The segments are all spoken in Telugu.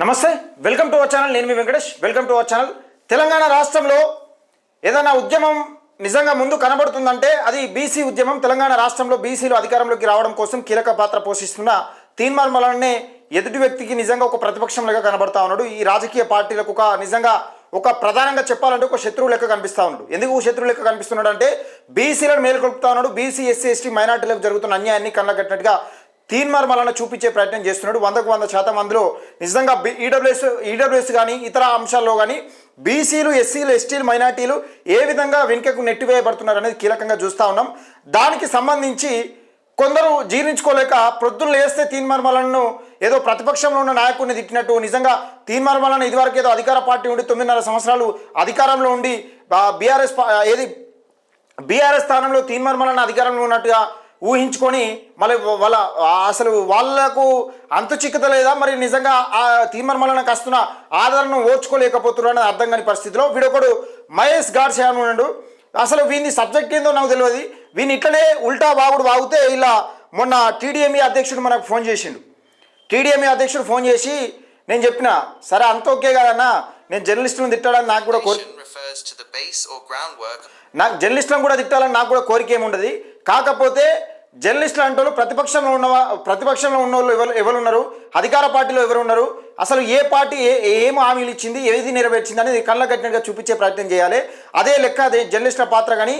నమస్తే వెల్కమ్ టు అవర్ ఛానల్ నేను మీ Venkatesh. Welcome to our channel. Telangana రాష్ట్రంలో ఏదైనా ఉద్యమం నిజంగా ముందు కనబడుతుందంటే అది బీసీ ఉద్యమం. తెలంగాణ రాష్ట్రంలో బీసీలు అధికారంలోకి రావడం కోసం కీలక పాత్ర పోషిస్తున్న తీన్మార్ ఎదుటి వ్యక్తికి నిజంగా ఒక ప్రతిపక్షంలాగా కనబడతా ఉన్నాడు. ఈ రాజకీయ పార్టీలకు ఒక నిజంగా ఒక ప్రధానంగా చెప్పాలంటే ఒక శత్రువు లెక్క కనిపిస్తా ఉన్నాడు. ఎందుకు శత్రువు లెక్క కనిపిస్తున్నాడు అంటే బీసీలను మేలుకొల్పుతా ఉన్నాడు. బీసీ ఎస్సీ ఎస్టీ మైనార్టీలకు జరుగుతున్న అన్యాయాన్ని కన్నగట్టినట్టుగా తీన్మార్ మలన చూపించే ప్రయత్నం చేస్తున్నాడు. వందకు వంద శాతం అందులో నిజంగా ఈడబ్ల్యూఎస్ ఈడబ్ల్యూఎస్ కానీ ఇతర అంశాల్లో కానీ బీసీలు ఎస్సీలు ఎస్టీలు మైనార్టీలు ఏ విధంగా వెనుకకు నెట్టివేయబడుతున్నారు అనేది కీలకంగా చూస్తూ ఉన్నాం. దానికి సంబంధించి కొందరు జీర్ణించుకోలేక ప్రొద్దున లేస్తే తీన్మార్ ఏదో ప్రతిపక్షంలో ఉన్న నాయకుడిని తిట్టినట్టు నిజంగా తీన్మార్ మలన్ ఇదివరకు ఏదో అధికార పార్టీ ఉండి తొమ్మిదిన్నర సంవత్సరాలు అధికారంలో ఉండి బీఆర్ఎస్ ఏది? బీఆర్ఎస్ స్థానంలో తీన్మార్మలను అధికారంలో ఉన్నట్టుగా ఊహించుకొని మళ్ళీ వాళ్ళ అసలు వాళ్ళకు అంతు చిక్కత లేదా? మరి నిజంగా ఆ తీన్మార్ మలనకు వస్తున్న ఆదరణను ఓర్చుకోలేకపోతున్నారు అనేది అర్థం కాని పరిస్థితిలో వీడొకడు మహేష్ గాడ్సే అని ఉన్నాడు. అసలు వీని సబ్జెక్ట్ ఏందో నాకు తెలియదు వీని ఇట్లనే ఉల్టా బాగుడు బాగుతే ఇలా మొన్న టీడీఎంఈ అధ్యక్షుడు మనకు ఫోన్ చేసిండు. టీడీఎంఈ అధ్యక్షుడు ఫోన్ చేసి నేను చెప్పిన సరే అంత ఓకే కదన్నా నేను జర్నలిస్టులను తిట్టాడని నాకు కూడా కోరి నాకు జర్నలిస్టులను కూడా తిట్టాలని నాకు కూడా కోరిక ఏమి ఉండదు కాకపోతే జర్నలిస్టులు అంటే ప్రతిపక్షంలో ఉన్న ప్రతిపక్షంలో ఉన్న వాళ్ళు ఎవరు ఎవరు ఉన్నారు అధికార పార్టీలో ఎవరు ఉన్నారు అసలు ఏ పార్టీ ఏ ఏం హామీలు ఇచ్చింది ఏది నెరవేర్చింది అనేది కళ్ళ కట్టినట్టుగా చూపించే ప్రయత్నం చేయాలి. అదే లెక్క అదే జర్నలిస్టుల పాత్ర కానీ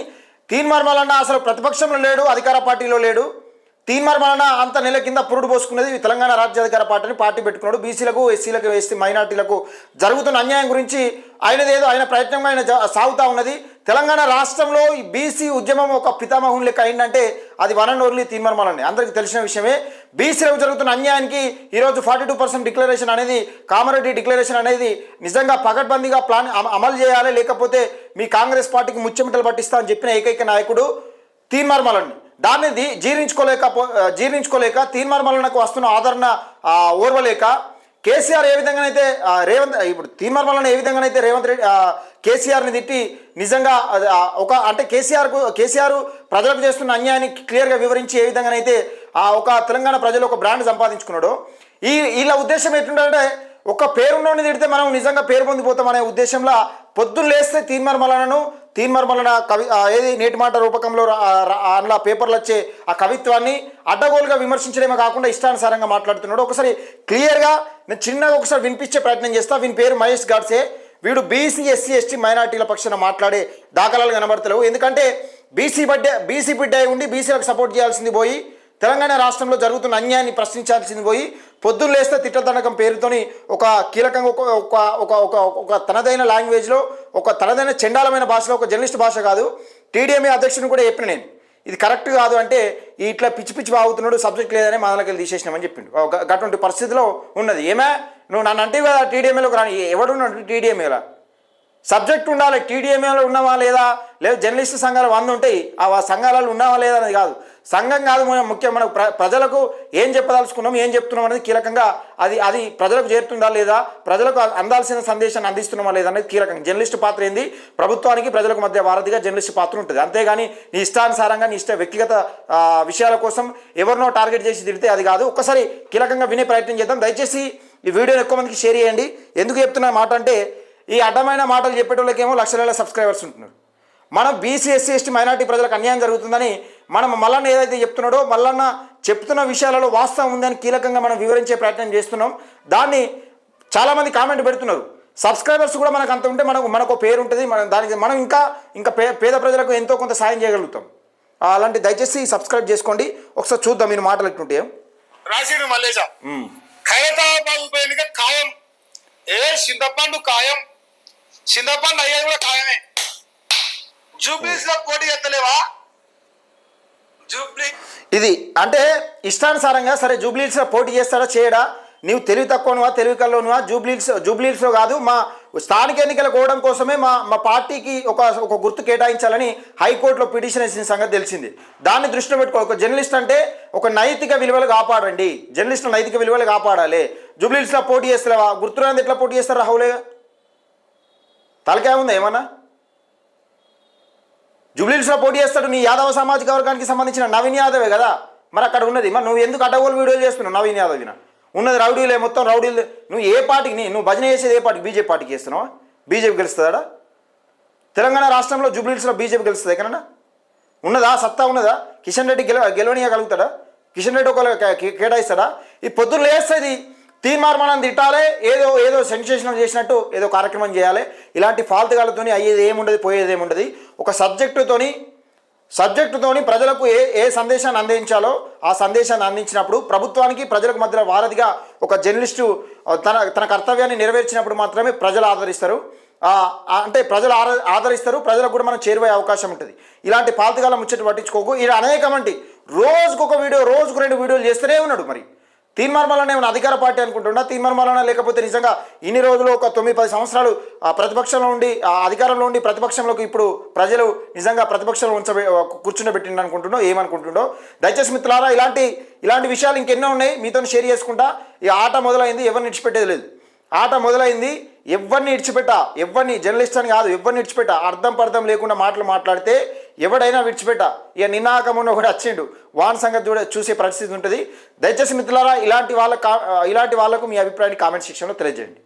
తీన్ మల్లన్న అసలు ప్రతిపక్షంలో లేడు అధికార పార్టీలో లేడు. తీన్ మర్మాలన్న అంత నెల కింద పురుడు పోసుకున్నది తెలంగాణ తెలంగాణ రాజ్యాధికార పార్టీని పార్టీ పెట్టుకున్నాడు. బీసీలకు ఎస్సీలకు ఎస్టీ మైనార్టీలకు జరుగుతున్న అన్యాయం గురించి ఆయనదేదో ఆయన ప్రయత్నంగా ఆయన సాగుతూ సాగుతా ఉన్నది. తెలంగాణ రాష్ట్రంలో ఈ బీసీ ఉద్యమం ఒక పితామహుని లెక్క అయిందంటే అది వన్ అండ్ ఓన్లీ తీన్మార్ అందరికీ తెలిసిన విషయమే. బీసీలకు జరుగుతున్న అన్యాయానికి ఈరోజు ఫార్టీ టూ పర్సెంట్ డిక్లరేషన్ అనేది కామారెడ్డి డిక్లరేషన్ అనేది నిజంగా పకడ్బందీగా ప్లాన్ అమలు చేయాలి లేకపోతే మీ కాంగ్రెస్ పార్టీకి ముచ్చెమిటలు పట్టిస్తా అని చెప్పిన ఏకైక నాయకుడు తీన్మార్ దాన్ని జీర్ణించుకోలేక జీర్ణించుకోలేక తీన్మార్ వస్తున్న ఆదరణ ఓర్వలేక కేసీఆర్ ఏ విధంగానైతే అయితే రేవంత్ ఇప్పుడు తీన్మార్ మల్లన్న ఏ విధంగానైతే రేవంత్ రెడ్డి కేసీఆర్ని తిట్టి నిజంగా ఒక అంటే కేసీఆర్కు కేసీఆర్ ప్రజలకు చేస్తున్న అన్యాయాన్ని క్లియర్గా వివరించి ఏ విధంగానైతే ఆ ఒక తెలంగాణ ప్రజలు ఒక బ్రాండ్ సంపాదించుకున్నాడు ఈ వీళ్ళ ఉద్దేశం ఎట్లుంటే ఒక పేరున్నోని తిడితే మనం నిజంగా పేరు పొందిపోతాం అనే ఉద్దేశంలో పొద్దున్న లేస్తే తీర్మార్మలను తీన్మార్ మల్లన కవి ఏది నేటి మాట రూపకంలో అందులో పేపర్లు వచ్చే ఆ కవిత్వాన్ని అడ్డగోలుగా విమర్శించడమే కాకుండా ఇష్టానుసారంగా మాట్లాడుతున్నాడు. ఒకసారి క్లియర్గా నేను చిన్నగా ఒకసారి వినిపించే ప్రయత్నం చేస్తా. వీని పేరు మహేష్ గాడ్సే. వీడు బీసీ ఎస్సీ ఎస్టీ మైనార్టీల పక్షాన మాట్లాడే దాఖలాలు కనబడతలేవు. ఎందుకంటే బీసీ బిడ్డ బీసీ బిడ్డ ఉండి బీసీలకు సపోర్ట్ చేయాల్సింది పోయి తెలంగాణ రాష్ట్రంలో జరుగుతున్న అన్యాయాన్ని ప్రశ్నించాల్సింది పోయి పొద్దున్న లేస్తే తిట్టదండకం పేరుతోని ఒక కీలకంగా ఒక ఒక ఒక ఒక ఒక తనదైన లాంగ్వేజ్లో ఒక తనదైన చండాలమైన భాషలో ఒక జర్నలిస్ట్ భాష కాదు టీడీఎంఏ అధ్యక్షుని కూడా చెప్పిన నేను. ఇది కరెక్ట్ కాదు అంటే ఇట్లా పిచ్చి పిచ్చి బాగుతున్నాడు సబ్జెక్ట్ లేదని మా దగ్గర తీసేసినామని చెప్పిండు. ఒక- అటువంటి పరిస్థితిలో ఉన్నది. ఏమే? నువ్వు నన్ను అంటే కదా టీడీఎంఏలోకి రాని. ఎవడున్నాడు టీడీఎంఏలా? సబ్జెక్ట్ ఉండాలి టీడీఎంఏలో ఉన్నావా లేదా? లేదా జర్నలిస్ట్ సంఘాలు వంద ఉంటాయి. ఆ సంఘాలలో ఉన్నావా లేదా అనేది కాదు. సంఘం కాదు మన- ముఖ్యం మనకు ప్ర ప్రజలకు ఏం చెప్పదలుచుకున్నాం ఏం చెప్తున్నాం అనేది కీలకంగా అది అది ప్రజలకు చేరుతుందా లేదా ప్రజలకు అందాల్సిన సందేశాన్ని అందిస్తున్నామా లేదా అనేది కీలకంగా. జర్నలిస్ట్ పాత్ర ఏంది? ప్రభుత్వానికి ప్రజలకు మధ్య వారధిగా జర్నలిస్ట్ పాత్ర ఉంటుంది. అంతేగాని నీ ఇష్టానుసారంగా నీ ఇష్ట వ్యక్తిగత విషయాల కోసం ఎవరినో టార్గెట్ చేసి తిడితే అది కాదు. ఒక్కసారి కీలకంగా వినే ప్రయత్నం చేద్దాం. దయచేసి ఈ వీడియోని ఎక్కువ మందికి షేర్ చేయండి. ఎందుకు చెప్తున్నా మాట అంటే ఈ అడ్డమైన మాటలు చెప్పేటోళ్ళకేమో లక్షల సబ్స్క్రైబర్స్ ఉంటున్నారు. మనం బీసీ ఎస్సీ ఎస్టీ మైనార్టీ ప్రజలకు అన్యాయం జరుగుతుందని మనం మల్లన్న ఏదైతే చెప్తున్నాడో మల్లన్న చెప్తున్న విషయాలలో వాస్తవం ఉందని కీలకంగా మనం వివరించే ప్రయత్నం చేస్తున్నాం. దాన్ని చాలామంది కామెంట్ పెడుతున్నారు. సబ్స్క్రైబర్స్ కూడా మనకు అంత ఉంటే మనకు మనకు పేరు ఉంటుంది. మనం దానికి మనం ఇంకా ఇంకా పే పేద ప్రజలకు ఎంతో కొంత సాయం చేయగలుగుతాం. అలాంటి దయచేసి సబ్స్క్రైబ్ చేసుకోండి. ఒకసారి చూద్దాం మీరు మాటలు రాసిడు ఖైరతాబాద్ ఉప ఎన్నిక ఖాయం. ఏ చింతపండు ఖాయం. చింతపండు అయ్యేది కూడా ఖాయమే. జూబ్లీస్లో పోటీ ఎత్తలేవా జూబ్లీ. ఇది అంటే ఇష్టానుసారంగా సరే జూబ్లీహిల్స్లో పోటీ చేస్తాడా చేయడా? నీవు తెలివి తక్కువనువా తెలివి కల్లోనువా? జూబ్లీహిల్స్ జూబ్లీహిల్స్లో కాదు మా స్థానిక ఎన్నికలు కోవడం కోసమే మా మా పార్టీకి ఒక ఒక గుర్తు కేటాయించాలని హైకోర్టులో పిటిషన్ వేసిన సంగతి తెలిసింది. దాన్ని దృష్టిలో పెట్టుకో ఒక జర్నలిస్ట్ అంటే ఒక నైతిక విలువలు కాపాడండి. జర్నలిస్ట్ నైతిక విలువలు కాపాడాలి. జూబ్లీహిల్స్లో పోటీ చేస్తావా గుర్తురాంది ఎట్లా పోటీ చేస్తారు రాహులే? తలకాయ ఉందా ఏమన్నా? జూబ్లీస్లో పోటీ చేస్తాడు నీ యాదవ సామాజిక వర్గానికి సంబంధించిన నవీన్ యాదవే కదా? మరి అక్కడ ఉన్నది. మరి నువ్వు ఎందుకు అడ్డగోలు వీడియోలు చేస్తున్నావు నవీన్ యాదవ్న? ఉన్నది రౌడీలే మొత్తం రౌడీలు. నువ్వు ఏ పార్టీకి నీ- నువ్వు భజన చేసేది ఏ పార్టీకి బీజేపీ పార్టీకి చేస్తున్నావా? బీజేపీ గెలుస్తుందా తెలంగాణ రాష్ట్రంలో జూబ్లీస్లో బీజేపీ గెలుస్తుంది ఎక్కడన్నా? ఉన్నదా? సత్తా ఉన్నదా? కిషన్ రెడ్డి గెల గెలవనీయగలుగుతాడా కిషన్ రెడ్డి ఒకవేళ కేటాయిస్తాడా? ఈ పొద్దున్న లేస్తుంది. తీర్మానం తిట్టాలి ఏదో ఏదో సెన్సేషన్ చేసినట్టు ఏదో కార్యక్రమం చేయాలి. ఇలాంటి ఫాల్తుగాలతోని అయ్యేది ఏముండదు పోయేది ఏముండదు. ఒక సబ్జెక్టుతోని సబ్జెక్టుతోని ప్రజలకు ఏ ఏ సందేశాన్ని అందించాలో ఆ సందేశాన్ని అందించినప్పుడు ప్రభుత్వానికి ప్రజలకు మధ్యలో వారధిగా ఒక జర్నలిస్టు తన తన కర్తవ్యాన్ని నెరవేర్చినప్పుడు మాత్రమే ప్రజలు ఆదరిస్తారు. అంటే ప్రజలు ఆదరిస్తారు ప్రజలకు కూడా మనం చేరువయ్యే అవకాశం ఉంటుంది. ఇలాంటి పాతకాలం ముచ్చట పట్టించుకోకు. ఇలా అనేకమంటి రోజుకు ఒక వీడియో రోజుకు రెండు వీడియోలు చేస్తూనే ఉన్నాడు మరి. తీర్మార్మలనే ఏమైనా అధికార పార్టీ అనుకుంటున్నా తీర్మార్మలన లేకపోతే నిజంగా ఇన్ని రోజులు ఒక తొమ్మిది పది సంవత్సరాలు ప్రతిపక్షంలో ఉండి ఆ అధికారంలో ఉండి ప్రతిపక్షంలోకి ఇప్పుడు ప్రజలు నిజంగా ప్రతిపక్షంలో ఉంచబె కూర్చుండబెట్టిండు అనుకుంటుండో ఏమనుకుంటుండో? దయచేసి మిత్రులారా ఇలాంటి ఇలాంటి విషయాలు ఇంకెన్నో ఉన్నాయి. మీతో షేర్ చేసుకుంటా. ఈ ఆట మొదలైంది. ఎవరిని నిడిచిపెట్టేది లేదు. ఆట మొదలైంది. ఎవరిని విడిచిపెట్ట ఎవరిని జర్నలిస్ట్ అని కాదు ఎవరిని విడిచిపెట్ట. అర్థం పర్థం లేకుండా మాటలు మాట్లాడితే ఎవడైనా విడిచిపెట్ట. ఇక నినాకమున్న కూడా వచ్చిండు. వాన్ సంగతి చూడ చూసే పరిస్థితి ఉంటుంది. దయచేసి మిత్రులారా ఇలాంటి వాళ్ళ కా ఇలాంటి వాళ్ళకు మీ అభిప్రాయాన్ని కామెంట్ సెక్షన్లో తెలియజేయండి.